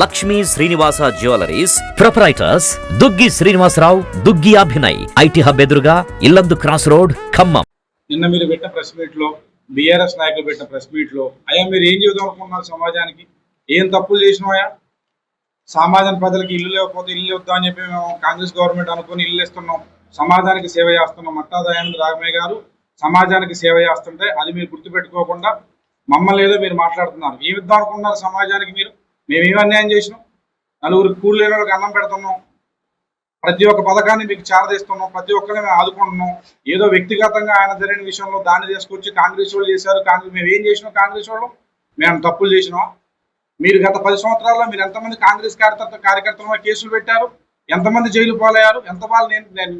Lakshmi Srinivasa jewelleries proprietors Duggi Srinivasa Rao Duggi Abhinay IT hub ఎదురుగా Yellandu cross road Khammam. నిన్న మీరు పెట్టిన press మీట్లో బీఆర్ఎస్ నాయకులు పెట్టిన ప్రెస్ మీట్లో అయ్యా మీరు ఏం చేద్దాం అనుకుంటున్నారు సమాజానికి? ఏం తప్పులు చేసినాయా సమాజం ప్రజలకు ఇల్లు లేకపోతే ఇల్లు వద్దా అని చెప్పి మేము కాంగ్రెస్ గవర్నమెంట్ అనుకుని ఇల్లు ఇస్తున్నాం సమాజానికి సేవ చేస్తున్నాం మట్టాదయానంద రాఘమయ్య గారు సమాజానికి సేవ చేస్తుంటే అది మీరు గుర్తుపెట్టుకోకుండా మమ్మల్ని ఏదో మీరు మాట్లాడుతున్నారు. ఏమిద్దాం అనుకున్నారు సమాజానికి మీరు? మేము అన్యాయం చేసినాం? నలుగురికి కూలి లేని వాళ్ళకి అన్నం పెడుతున్నాం. ప్రతి ఒక్క పథకాన్ని మీకు చేరదీస్తున్నాం. ప్రతి ఒక్కరిని మేము ఆదుకుంటున్నాం. ఏదో వ్యక్తిగతంగా ఆయన జరిగిన విషయంలో దాన్ని తీసుకొచ్చి కాంగ్రెస్ వాళ్ళు చేశారు. కాంగ్రెస్ మేము ఏం చేసినాం కాంగ్రెస్ వాళ్ళు? మేము తప్పులు చేసినాం. మీరు గత పది సంవత్సరాల్లో మీరు ఎంతమంది కాంగ్రెస్ కార్యకర్త కార్యకర్తల కేసులు పెట్టారు? ఎంతమంది జైలు పాలయ్యారు? ఎంత వాళ్ళు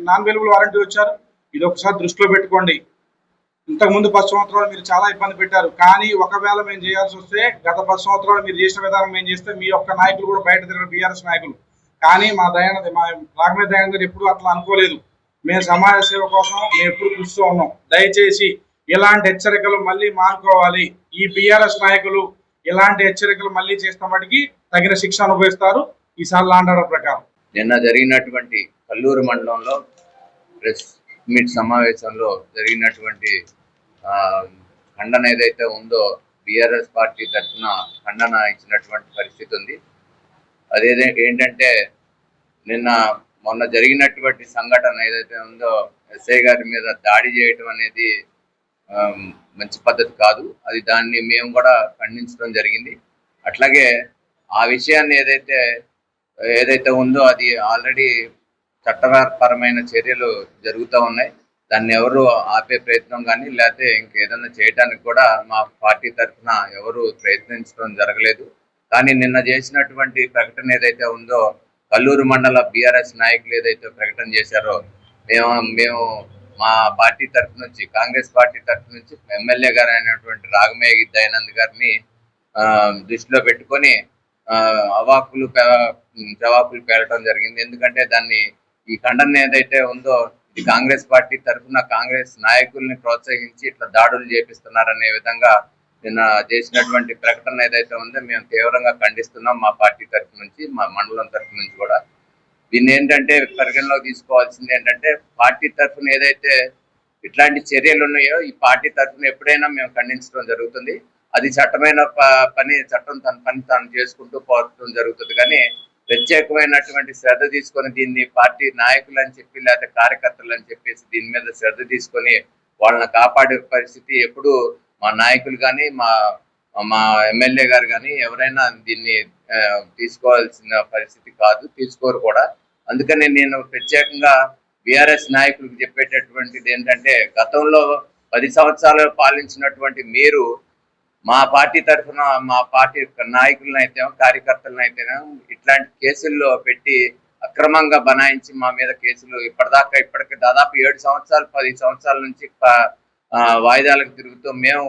నాన్ వెలుగులు వారంటీ వచ్చారు? ఇది ఒకసారి దృష్టిలో పెట్టుకోండి. ఇంతకు ముందు పది సంవత్సరాలు మీరు చాలా ఇబ్బంది పెట్టారు. కానీ ఒకవేళ మేము చేయాల్సి వస్తే గత పది సంవత్సరాలు మీరు చేసిన విధానం మేము చేస్తే మీ యొక్క నాయకులు కూడా బయట తిరిగిన బీఆర్ఎస్ నాయకులు. కానీ మా దయానంద మా రాఘమే గారు ఎప్పుడు అట్లా అనుకోలేదు. మేము సమాజ సేవ కోసం మేము ఎప్పుడు కృషిస్తూ ఉన్నాం. దయచేసి ఇలాంటి హెచ్చరికలు మళ్ళీ మానుకోవాలి. ఈ బీఆర్ఎస్ నాయకులు ఇలాంటి హెచ్చరికలు మళ్ళీ చేసిన వాటికి తగిన శిక్ష అనుభవిస్తారు. ఈసారి లాండాడ ప్రకారం. నిన్న జరిగినటువంటి కల్లూరు మండలంలో ప్రెస్ మీట్ సమావేశంలో జరిగినటువంటి ఖండన ఏదైతే ఉందో బీఆర్ఎస్ పార్టీ తరఫున ఖండన ఇచ్చినటువంటి పరిస్థితి ఉంది. అదేదే ఏంటంటే నిన్న మొన్న జరిగినటువంటి సంఘటన ఏదైతే ఉందో ఎస్ఐ గారి మీద దాడి చేయటం అనేది మంచి పద్ధతి కాదు. అది దాన్ని మేము కూడా ఖండించడం జరిగింది. అట్లాగే ఆ విషయాన్ని ఏదైతే ఏదైతే ఉందో అది ఆల్రెడీ చట్టపరమైన చర్యలు జరుగుతూ ఉన్నాయి. దాన్ని ఎవరు ఆపే ప్రయత్నం కానీ లేకపోతే ఇంకేదన్నా చేయడానికి కూడా మా పార్టీ తరఫున ఎవరు ప్రయత్నించడం జరగలేదు. కానీ నిన్న చేసినటువంటి ప్రకటన ఏదైతే ఉందో కల్లూరు మండల బీఆర్ఎస్ నాయకులు ఏదైతే ప్రకటన చేశారో మేము మేము మా పార్టీ తరఫు నుంచి కాంగ్రెస్ పార్టీ తరఫు నుంచి ఎమ్మెల్యే గారు అయినటువంటి రాగమయ్య దయానంద్ గారిని దృష్టిలో పెట్టుకొని అవాకులు జవాకులు పేరటం జరిగింది. ఎందుకంటే దాన్ని ఈ ఖండన ఏదైతే ఉందో ఈ కాంగ్రెస్ పార్టీ తరఫున కాంగ్రెస్ నాయకుల్ని ప్రోత్సహించి ఇట్లా దాడులు చేపిస్తున్నారనే విధంగా నిన్న చేసినటువంటి ప్రకటన ఏదైతే ఉందో మేము తీవ్రంగా ఖండిస్తున్నాం మా పార్టీ తరఫు నుంచి మా మండలం తరఫు నుంచి కూడా. దీన్ని ఏంటంటే పరిగణలోకి తీసుకోవాల్సింది ఏంటంటే పార్టీ తరఫున ఏదైతే ఇట్లాంటి చర్యలు ఉన్నాయో ఈ పార్టీ తరఫున ఎప్పుడైనా మేము ఖండించడం జరుగుతుంది. అది చట్టమైన ప- పని చట్టం తన పని తాను చేసుకుంటూ పోవడం జరుగుతుంది. కానీ ప్రత్యేకమైనటువంటి శ్రద్ధ తీసుకొని దీన్ని పార్టీ నాయకులు అని చెప్పి లేకపోతే కార్యకర్తలు అని చెప్పేసి దీని మీద శ్రద్ధ తీసుకొని వాళ్ళని కాపాడే పరిస్థితి ఎప్పుడు మా నాయకులు కానీ మా మా ఎమ్మెల్యే గారు కానీ ఎవరైనా దీన్ని తీసుకోవాల్సిన పరిస్థితి కాదు తీసుకోరు కూడా. అందుకని నేను ప్రత్యేకంగా బీఆర్ఎస్ నాయకులకు చెప్పేటటువంటిది ఏంటంటే గతంలో పది సంవత్సరాలు పాలించినటువంటి మీరు మా పార్టీ తరఫున మా పార్టీ నాయకులను అయితే కార్యకర్తలను అయితేనే ఇట్లాంటి కేసుల్లో పెట్టి అక్రమంగా బనాయించి మా మీద కేసులు ఇప్పటిదాకా ఇప్పటికి దాదాపు ఏడు సంవత్సరాలు పది సంవత్సరాల నుంచి వాయిదాలకు తిరుగుతూ మేము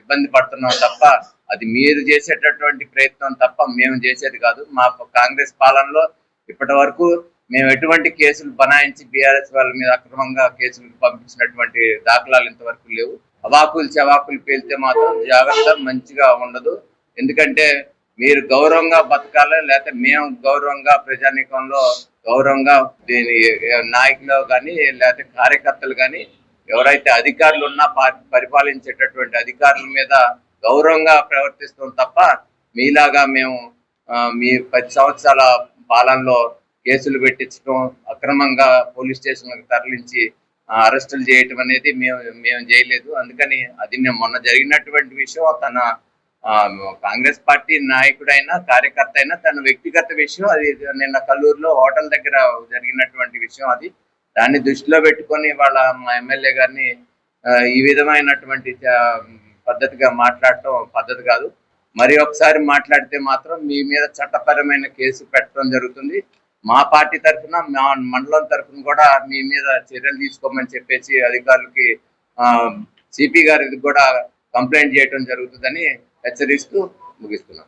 ఇబ్బంది పడుతున్నాం తప్ప అది మీరు చేసేటటువంటి ప్రయత్నం తప్ప మేము చేసేది కాదు. మా కాంగ్రెస్ పాలనలో ఇప్పటి వరకు మేము ఎటువంటి కేసులు బనాయించి బీఆర్ఎస్ వాళ్ళ మీద అక్రమంగా కేసులు పంపించినటువంటి దాఖలాలు ఇంతవరకు లేవు. అవాకులు చవాకులు పేలితే మాత్రం జాగ్రత్త మంచిగా ఉండదు. ఎందుకంటే మీరు గౌరవంగా బతకాలి లేకపోతే మేము గౌరవంగా ప్రజానీకంలో గౌరవంగా దీని నాయకులు కానీ లేకపోతే కార్యకర్తలు కానీ ఎవరైతే అధికారులు ఉన్నా పరిపాలించేటటువంటి అధికారుల మీద గౌరవంగా ప్రవర్తిస్తాం తప్ప మీలాగా మేము మీ పది సంవత్సరాల పాలనలో కేసులు పెట్టించడం అక్రమంగా పోలీస్ స్టేషన్లకు తరలించి అరెస్టులు చేయటం అనేది మేము మేము చేయలేదు. అందుకని అది మొన్న జరిగినటువంటి విషయం తన కాంగ్రెస్ పార్టీ నాయకుడైనా కార్యకర్త అయినా తన వ్యక్తిగత విషయం అది నిన్న కల్లూరులో హోటల్ దగ్గర జరిగినటువంటి విషయం అది. దాన్ని దృష్టిలో పెట్టుకొని వాళ్ళ మా ఎమ్మెల్యే గారిని ఈ విధమైనటువంటి పద్ధతిగా మాట్లాడటం పద్ధతి కాదు. మరి ఒకసారి మాట్లాడితే మాత్రం మీ మీద చట్టపరమైన కేసు పెట్టడం జరుగుతుంది. మా పార్టీ తరఫున మా మండలం తరఫున కూడా మీ మీద చర్యలు తీసుకోమని చెప్పేసి అధికారులకి సిపి గారికి కూడా కంప్లైంట్ చేయడం జరుగుతుందని హెచ్చరిస్తూ ముగిస్తున్నాం.